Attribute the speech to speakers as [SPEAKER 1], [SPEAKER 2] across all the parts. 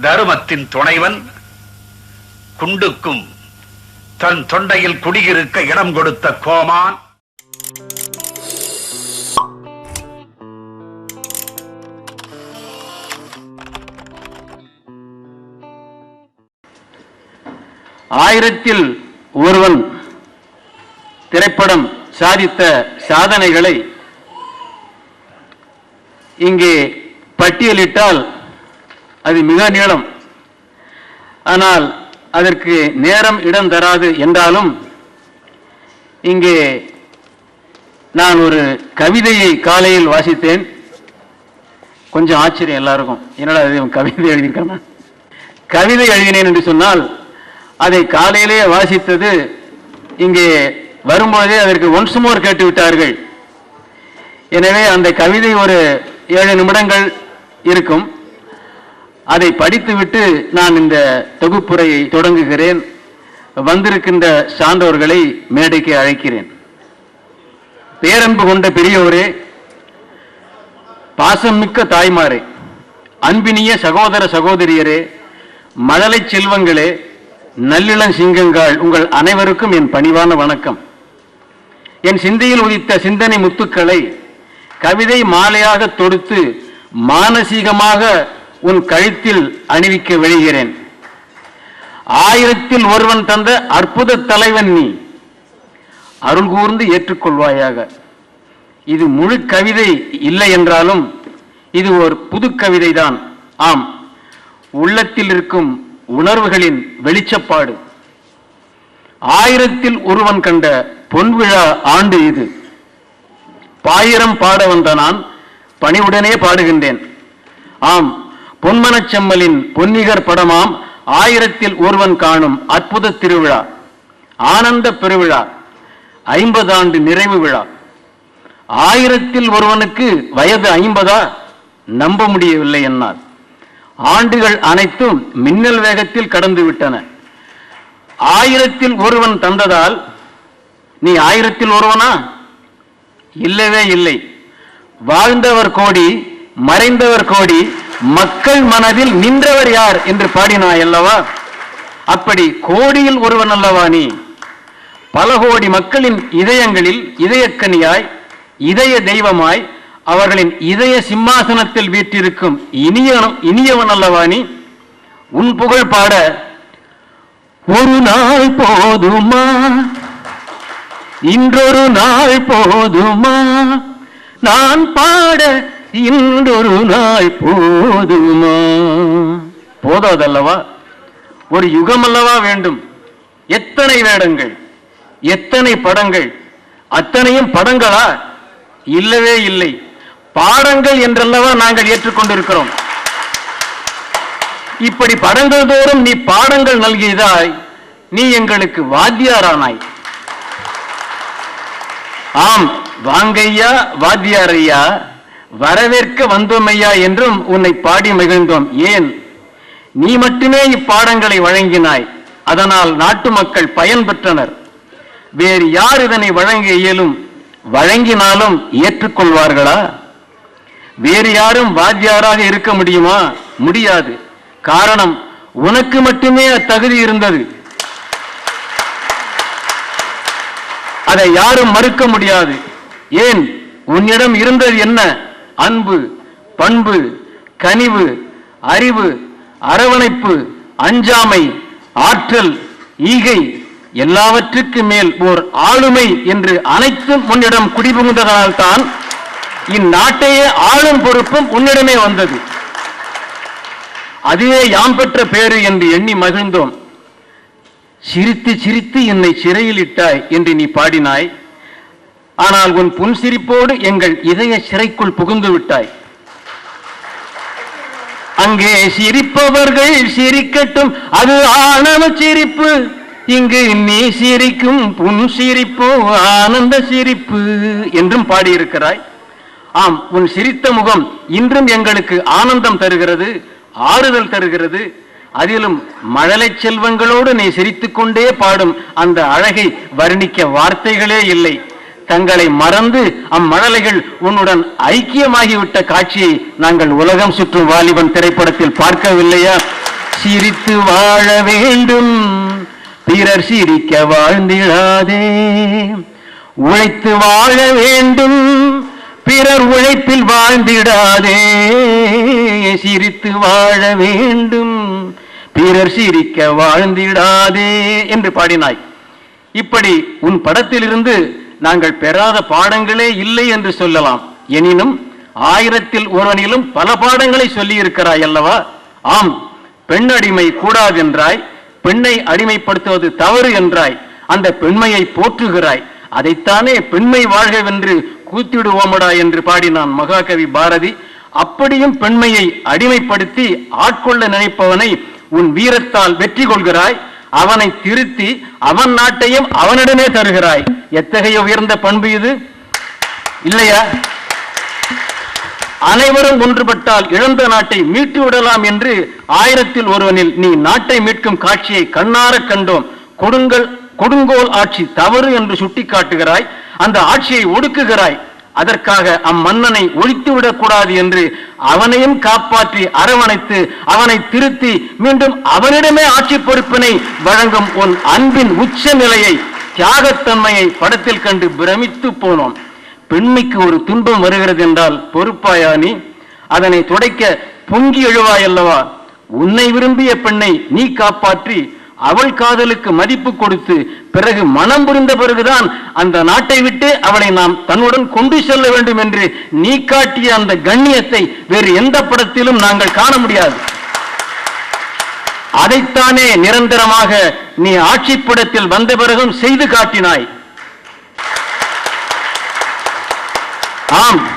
[SPEAKER 1] தருமத்தின் துணைவன் குண்டுக்கும் தன் தொண்டையில் குடியிருக்க இடம் கொடுத்த கோமான்.
[SPEAKER 2] ஆயிரத்தில் ஒருவன் திரைப்படம் சாதித்த சாதனைகளை இங்கே பட்டியலிட்டால் அது மிக நீளம். ஆனால் அதற்கு நேரம் இடம் தராது என்றாலும் இங்கே நான் ஒரு கவிதையை காலையில் வாசித்தேன். கொஞ்சம் ஆச்சரியம் எல்லாருக்கும். என்னடா அது கவிதை எழுதியிருக்கானா? கவிதை எழுதினேன் என்று சொன்னால் அதை காலையிலே வாசித்தது இங்கே வரும்போதே அதற்கு ஒன்ஸ் மோர் கேட்டு விட்டார்கள். எனவே அந்த கவிதை ஒரு ஏழு நிமிடங்கள் இருக்கும். அதை படித்துவிட்டு நான் இந்த தொகுப்புரையை தொடங்குகிறேன். வந்திருக்கின்ற சான்றோர்களை மேடைக்கு அழைக்கிறேன். பேரன்பு கொண்ட பெரியோரே பாசமிக்க தாய்மாரே அன்பினிய சகோதர சகோதரியரே மழலை செல்வங்களே நல்லிளம் சிங்கங்கள் உங்கள் அனைவருக்கும் என் பணிவான வணக்கம். என் சிந்தையில் உதித்த சிந்தனை முத்துக்களை கவிதை மாலையாக தொடுத்து மானசீகமாக உன் கழுத்தில் அணிவிக்க விழுகிறேன். ஆயிரத்தில் ஒருவன் தந்த அற்புத தலைவன் நீ. அருள் கூர்ந்து ஏற்றுக்கொள்வாயாக. இது முழு கவிதை இல்லை என்றாலும் இது ஒரு புது கவிதைதான். ஆம் உள்ளத்தில் இருக்கும் உணர்வுகளின் வெளிச்சப்பாடு. ஆயிரத்தில் ஒருவன் கண்ட பொன்விழா ஆண்டு இது. பாயிரம் பாட வந்த நான் பணிவுடனே பாடுகின்றேன். ஆம் பொன்மனச்செம்மலின் பொன்னிகர் படமாம் ஆயிரத்தில் ஒருவன் காணும் அற்புத திருவிழா ஆனந்த பெருவிழா ஐம்பது ஆண்டு நிறைவு விழா. ஆயிரத்தில் ஒருவனுக்கு வயது ஐம்பதா? நம்ப முடியவில்லை என்னால். ஆண்டுகள் அனைத்தும் மின்னல் வேகத்தில் கடந்து விட்டன. ஆயிரத்தில் ஒருவன் தந்ததால் நீ ஆயிரத்தில் ஒருவனா? இல்லவே இல்லை. வாழ்ந்தவர் கோடி மறைந்தவர் கோடி மக்கள் மனதில் நின்றவர் யார் என்று பாடினாய் அல்லவா? அப்படி கோடியில் ஒருவன் அல்லவா நீ? பல கோடி மக்களின் இதயங்களில் இதயக்கனியாய் இதய தெய்வமாய் அவர்களின் இதய சிம்மாசனத்தில் வீற்றிருக்கும் இனியனும் இனியவன் அல்லவா நீ? உன் புகழ் பாட ஒரு நாள் போதுமா? இன்றொரு நாள் போதுமா? நான் பாட இன்றொரு நாள் போதுமா? போதாதல்லவா? ஒரு யுகம் அல்லவா வேண்டும். எத்தனை வேடங்கள் எத்தனை படங்கள் அத்தனையும் படங்களா? இல்லவே இல்லை. பாடங்கள் என்றல்லவா நாங்கள் ஏற்றுக்கொண்டிருக்கிறோம். இப்படி படங்கள் தோறும் நீ பாடங்கள் நல்கியதாய் நீ எங்களுக்கு வாத்தியாரானாய். ஆம் வாங்கையா வாத்தியாரையா வரவேற்க வந்தோமையா என்றும் உன்னை பாடி மகிழ்ந்தோம். ஏன்? நீ மட்டுமே இப்பாடங்களை வழங்கினாய். அதனால் நாட்டு மக்கள் பயன் பெற்றனர். வேறு யார் இதனை வழங்க இயலும்? வழங்கினாலும் ஏற்றுக்கொள்வார்களா? வேறு யாரும் வாத்தியாராக இருக்க முடியுமா? முடியாது. காரணம் உனக்கு மட்டுமே அத்தகுதி இருந்தது. அதை யாரும் மறுக்க முடியாது. ஏன்? உன்னிடம் இருந்தது என்ன? அன்பு பண்பு கனிவு அறிவு அரவணைப்பு அஞ்சாமை ஆற்றல் ஈகை எல்லாவற்றுக்கு மேல் ஓர் ஆளுமை என்று அனைத்தும் உன்னிடம் குடிபுகுந்ததனால்தான் இந்நாட்டையே ஆளும் பொறுப்பும் உன்னிடமே வந்தது. அதுவே யாம் பெற்ற பேரு என்று எண்ணி மகிழ்ந்தோம். சிரித்து சிரித்து என்னை சிறையில் இட்டாய் என்று நீ பாடினாய். ஆனால் உன் புன்சிரிப்போடு எங்கள் இதய சிறைக்குள் புகுந்து விட்டாய். அங்கே சிரிப்பவர்கள் சிரிக்கட்டும் அது ஆணவ சிரிப்பு. இங்கு நீ சிரிக்கும் புன் சிரிப்போ ஆனந்த சிரிப்பு என்றும் பாடியிருக்கிறாய். ஆம் உன் சிரித்த முகம் இன்றும் எங்களுக்கு ஆனந்தம் தருகிறது ஆறுதல் தருகிறது. அதிலும் மழலை செல்வங்களோடு நீ சிரித்துக்கொண்டே பாடும் அந்த அழகை வர்ணிக்க வார்த்தைகளே இல்லை. தங்களை மறந்து அம்மழலைகள் உன்னுடன் ஐக்கியமாகிவிட்ட காட்சியை நாங்கள் உலகம் சுற்றும் வாலிபன் திரைப்படத்தில் பார்க்கவில்லையா? சிரித்து வாழ வேண்டும். பிறர் சிரிக்க வாழ்ந்திடாதே. உழைத்து வாழ வேண்டும். பிறர் உழைப்பில் வாழ்ந்திடாதே. சிரித்து வாழ வேண்டும். பிறர் சிரிக்க வாழ்ந்திடாதே என்று பாடினாய். இப்படி உன் படத்திலிருந்து நாங்கள் பெறாத பாடங்களே இல்லை என்று சொல்லலாம். எனினும் ஆயிரத்தில் ஒருவனிலும் பல பாடங்களை சொல்லி இருக்கிறாய் அல்லவா? ஆம் பெண் அடிமை கூடாதென்றாய் பெண்ணை அடிமைப்படுத்துவது தவறு என்றாய் அந்த பெண்மையை போற்றுகிறாய். அதைத்தானே பெண்மை வாழ்கவென்று கூத்திடுவோமடா என்று பாடினான் மகாகவி பாரதி. அப்படியும் பெண்மையை அடிமைப்படுத்தி ஆட்கொள்ள நினைப்பவனை உன் வீரத்தால் வெற்றி கொள்கிறாய். அவனை திருத்தி அவன் நாட்டையும் அவனிடமே தருகிறாய். எத்தகைய உயர்ந்த பண்பு இது? இல்லையா? அனைவரும் ஒன்றுபட்டால் இழந்த நாட்டை மீட்டு விடலாம் என்று ஆயிரத்தில் ஒருவனில் நீ நாட்டை மீட்கும் காட்சியை கண்ணார கண்டோம். கொடுங்கள் கொடுங்கோல் ஆட்சி தவறு என்று சுட்டிக்காட்டுகிறாய். அந்த ஆட்சியை ஒடுக்குகிறாய். அதற்காக அம்மன்னனை ஒழித்து விடக்கூடாது என்று அவனையும் காப்பாற்றி அரவணைத்து அவனை திருத்தி மீண்டும் அவனிடமே ஆட்சி பொறுப்பினை வழங்கும் உன் அன்பின் உச்ச நிலையை தியாகத்தன்மையை படத்தில் கண்டு பிரமித்து போனோம். பெண்மைக்கு ஒரு துன்பம் வருகிறது என்றால் பொறுப்பாயா நீ? அதனை துடைக்க பொங்கி எழுவாய் அல்லவா உன்னை விரும்பிய பெண்ணை நீ காப்பாற்றி அவள் காதலுக்கு மதிப்பு கொடுத்து பிறகு மனம் புரிந்த பிறகுதான் அந்த நாட்டை விட்டு அவளை நாம் தன்னுடன் கொண்டு செல்ல வேண்டும் என்று நீ காட்டிய அந்த கண்ணியத்தை வேறு எந்த படத்திலும் நாங்கள் காண முடியாது. அதைத்தானே நிரந்தரமாக நீ ஆட்சிப்படத்தில் வந்த பிறகும் செய்து காட்டினாய். ஆம்.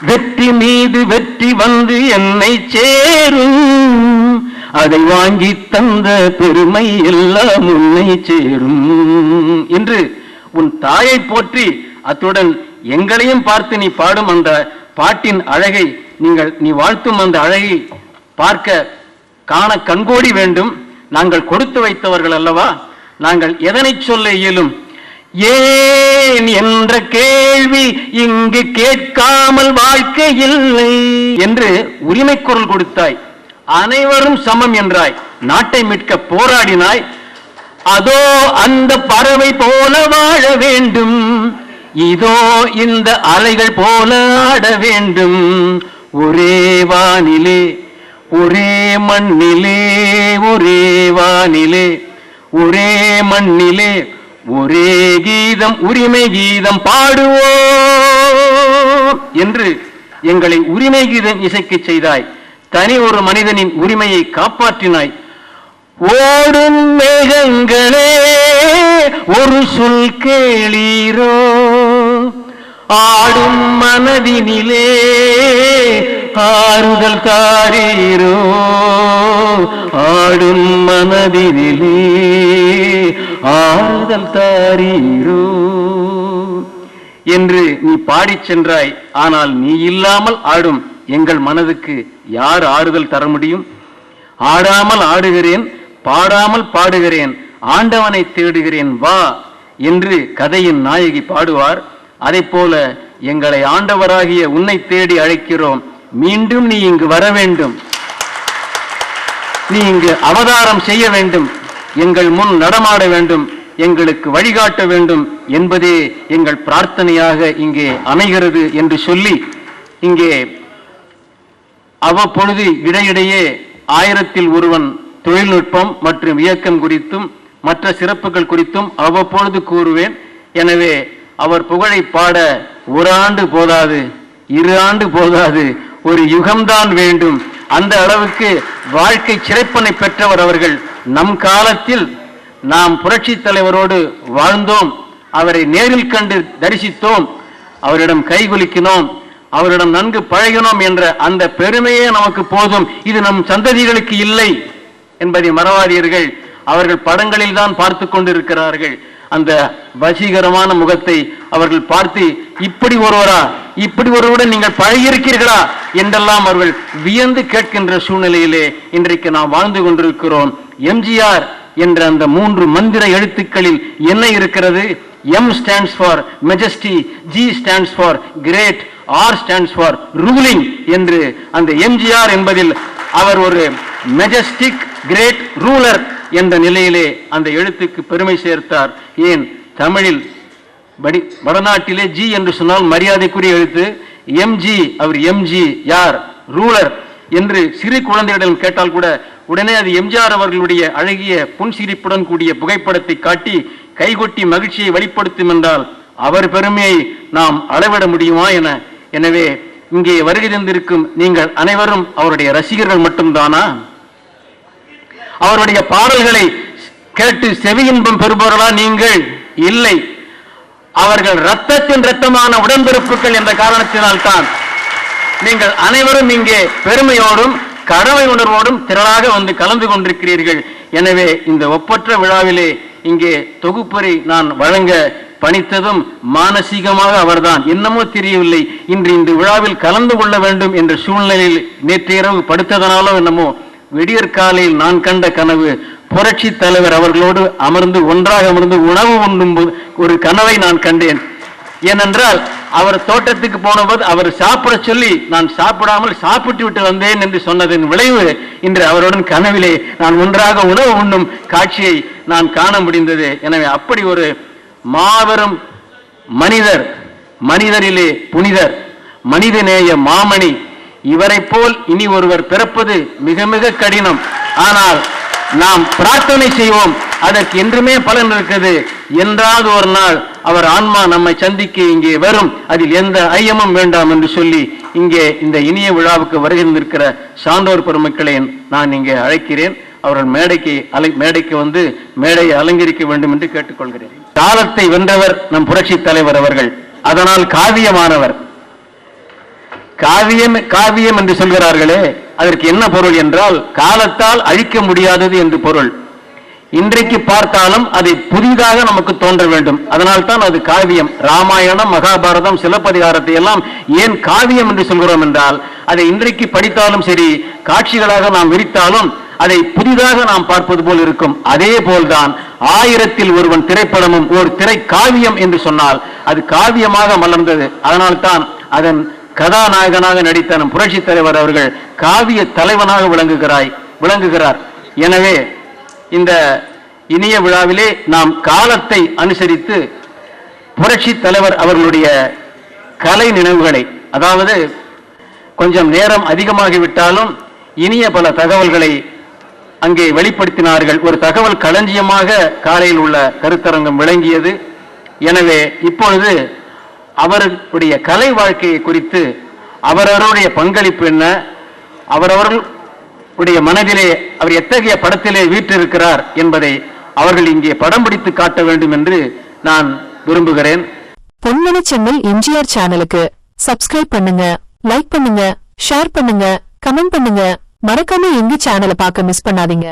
[SPEAKER 2] வெற்றி மீது வெற்றி வந்து என்னை சேரும். அதை வாங்கி தந்த பெருமை எல்லாம் உன்னை சேரும். என்று உன் தாயை போற்றி அத்துடன் எங்களையும் பார்த்து நீ பாடும் அந்த பாட்டின் அழகை நீங்கள் நீ வாழ்த்தும் அந்த அழகை பார்க்க காண கண்கோடி வேண்டும். நாங்கள் கொடுத்து வைத்தவர்கள் அல்லவா? நாங்கள் எதனை சொல்ல இயலும்? ஏன் என்ற கேள்வி இங்கு கேட்காமல் வாழ்க்கை இல்லை என்று உரிமை குரல் கொடுத்தாய். அனைவரும் சமம் என்றாய். நாட்டை மீட்க போராடினாய். அதோ அந்த பறவை போல வாழ வேண்டும். இதோ இந்த அலைகள் போல ஆட வேண்டும். ஒரே வானிலே ஒரே மண்ணிலே ஒரே வானிலே ஒரே மண்ணிலே ஒரே கீதம் உரிமை கீதம் பாடுவோம் என்று எங்களை உரிமை கீதம் இசைக்கச் செய்தாய். தனி ஒரு மனிதனின் உரிமையை காப்பாற்றினாய். ஓடும் மேகங்களே ஒரு சொல் கேளீரோ. ஆடும் மனதினிலே ஆறுதல் தாரீரோ. ஆடும் மனதினிலே ஆறுதல் தாரீரோ. என்று நீ பாடிச் சென்றாய் ஆனால் நீ இல்லாமல் ஆடும் எங்கள் மனதுக்கு யார் ஆறுதல் தர முடியும்? ஆடாமல் ஆடுகிறேன் பாடாமல் பாடுகிறேன் ஆண்டவனை தேடுகிறேன் வா என்று கதையின் நாயகி பாடுவார். அதை போல எங்களை ஆண்டவராகிய உன்னை தேடி அழைக்கிறோம். மீண்டும் நீ இங்கு வர வேண்டும். நீ இங்கு அவதாரம் செய்ய வேண்டும். எங்கள் முன் நடமாட வேண்டும். எங்களுக்கு வழிகாட்ட வேண்டும் என்பதே எங்கள் பிரார்த்தனையாக இங்கே அமைகிறது என்று சொல்லி இங்கே அவ்வப்பொழுது இடையிடையே ஆயிரத்தில் ஒருவன் தொழில்நுட்பம் மற்றும் இயக்கம் குறித்தும் மற்ற சிறப்புகள் குறித்தும் அவ்வப்பொழுது கூறுவேன். எனவே அவர் புகழை பாட ஒரு ஆண்டு போதாது இரு ஆண்டு போதாது ஒரு யுகம்தான் வேண்டும். அந்த அளவுக்கு வாழ்க்கை சிறைப்பனை பெற்றவர் அவர்கள். நம் காலத்தில் நாம் புரட்சி தலைவரோடு வாழ்ந்தோம் அவரை நேரில் கண்டு தரிசித்தோம் அவரிடம் கைகுலுக்கினோம் அவரிடம் நன்கு பழகினோம் என்ற அந்த பெருமையே நமக்கு போதும். இது நம் சந்ததிகளுக்கு இல்லை என்பதை மறவாதீர்கள். அவர்கள் படங்களில் தான் பார்த்து கொண்டிருக்கிறார்கள். அந்த வசீகரமான முகத்தை அவர்கள் பார்த்து இப்படி ஒருவரா? இப்படி ஒருவருடன் நீங்கள் பழகியிருக்கிறீர்களா? என்றெல்லாம் அவர்கள் வியந்து கேட்கின்ற சூழ்நிலையிலே இன்றைக்கு நாம் வாழ்ந்து கொண்டிருக்கிறோம். எம்ஜிஆர் என்ற அந்த மூன்று மந்திர எழுத்துக்களில் என்ன இருக்கிறது? M stands for majesty G stands for great R stands for ruling என்று அந்த எம்ஜிஆர் என்பதில் அவர் ஒரு மெஜஸ்டிக் கிரேட் ரூலர் என்ற நிலையிலே அந்த எழுத்துக்கு பெருமை சேர்த்தார். ஏன்? தமிழில் படி வடநாட்டிலே ஜி என்று சொன்னால் மரியாதைக்குரிய எழுத்து. எம்ஜி அவர் எம்ஜி யார் ரூலர் என்று சிறு குழந்தைகளிடம் கேட்டால் கூட உடனே அது எம்ஜிஆர் அவர்களுடைய அழகிய புன்சிரிப்புடன் கூடிய புகைப்படத்தை காட்டி கைகொட்டி மகிழ்ச்சியை வெளிப்படுத்தும் என்றால் அவர் பெருமையை நாம் அளவிட முடியுமா என எனவே இங்கே வருகை தந்திருக்கும் நீங்கள் அனைவரும் அவருடைய ரசிகர்கள் மட்டும்தானா? அவருடைய பாடல்களை கேட்டு செவி இன்பம் பெறுபவர்களா நீங்கள்? இல்லை. அவர்கள் ரத்தத்தின் ரத்தமான உடன்பிறப்புகள் என்ற காரணத்தினால் தான் நீங்கள் அனைவரும் இங்கே பெருமையோடும் கடமை உணர்வோடும் திரளாக வந்து கலந்து கொண்டிருக்கிறீர்கள். எனவே இந்த ஒப்பற்ற விழாவிலே இங்கே தொகுப்பறை நான் வழங்க பணித்ததும் மானசீகமாக அவர்தான். என்னமோ தெரியவில்லை. இன்று இந்த விழாவில் கலந்து கொள்ள வேண்டும் என்ற சூழ்நிலையில் நேற்று இரவு படுத்ததனாலோ என்னமோ விடியற் காலையில் நான் கண்ட கனவு. புரட்சி தலைவர் அவர்களோடு அமர்ந்து ஒன்றாக அமர்ந்து உணவு உண்ணும் ஒரு கனவை நான் கண்டேன். ஏனென்றால் அவர் தோட்டத்துக்கு போனபோது அவர் சாப்பிட சொல்லி நான் சாப்பிடாமல் சாப்பிட்டு விட்டு வந்தேன் என்று சொன்னதன் விளைவு இன்று அவருடன் கனவிலே நான் ஒன்றாக உணவு உண்ணும் காட்சியை நான் காண முடிந்தது. எனவே அப்படி ஒரு மாபெரும் மனிதர் மனிதரிலே புனிதர் மனிதநேய மாமணி. இவரைப் போல் இனி ஒருவர் பிறப்பது மிக மிக கடினம். ஆனால் நாம் பிரார்த்தனை செய்வோம். அதற்கு என்றுமே பலன் இருக்குது என்றாவது ஒரு நாள் அவர் ஆன்மா நம்மை சந்திக்க இங்கே வரும். அதில் எந்த ஐயமும் வேண்டாம் என்று சொல்லி இங்கே இந்த இனிய விழாவுக்கு வருகின்றிருக்கிற சான்றோர் பெருமக்களை நான் இங்கே அழைக்கிறேன். அவர்கள் மேடைக்கு அலை மேடைக்கு வந்து மேடையை அலங்கரிக்க வேண்டும் என்று கேட்டுக்கொள்கிறேன். காலத்தை வென்றவர் நம் புரட்சி தலைவர் அவர்கள். அதனால் காவியமானவர். காவியம் காவியம் என்று சொல்கிறார்களே அதற்கு என்ன பொருள் என்றால் காலத்தால் அழிக்க முடியாதது என்று பொருள். இன்றைக்கு பார்த்தாலும் அதை புதிதாக நமக்கு தோன்ற வேண்டும். அதனால் தான் அது காவியம். ராமாயணம் மகாபாரதம் சிலப்பதிகாரத்தை எல்லாம் ஏன் காவியம் என்று சொல்கிறோம் என்றால் அதை இன்றைக்கு படித்தாலும் சரி காட்சிகளாக நாம் விரித்தாலும் அதை புதிதாக நாம் பார்ப்பது போல் இருக்கும். அதே போல்தான் ஆயிரத்தில் ஒருவன் திரைப்படமும் ஒரு திரை காவியம் என்று சொன்னால் அது காவியமாக மலர்ந்தது. அதனால்தான் அதன் கதாநாயகனாக நடித்த நம் புரட்சி தலைவர் அவர்கள் காவிய தலைவனாக விளங்குகிறாய் விளங்குகிறார். எனவே இந்த இனிய விழாவிலே நாம் காலத்தை அனுசரித்து புரட்சி தலைவர் அவர்களுடைய கலை நினைவுகளை அதாவது கொஞ்சம் நேரம் அதிகமாகிவிட்டாலும் இனிய பல தகவல்களை அங்கே வெளிப்படுத்தினார்கள். ஒரு தகவல் களஞ்சியமாக காலையில் உள்ள கருத்தரங்கம் விளங்கியது. எனவே இப்பொழுது அவருடைய கலை வாழ்க்கையை குறித்து அவரவருடைய பங்களிப்பு என்ன? அவரவர்களுடைய மனதிலே அவர் எத்தகைய படத்திலே வீற்றிருக்கிறார் என்பதை அவர்கள் இங்கே படம் பிடித்து காட்ட வேண்டும் என்று நான் விரும்புகிறேன்.
[SPEAKER 3] பொன்மன செம்மல் எம்ஜிஆர் சேனலுக்கு சப்ஸ்கிரைப் பண்ணுங்க லைக் பண்ணுங்க ஷேர் பண்ணுங்க கமெண்ட் பண்ணுங்க. மறக்காம எங்க சேனலை பார்க்க மிஸ் பண்ணாதீங்க.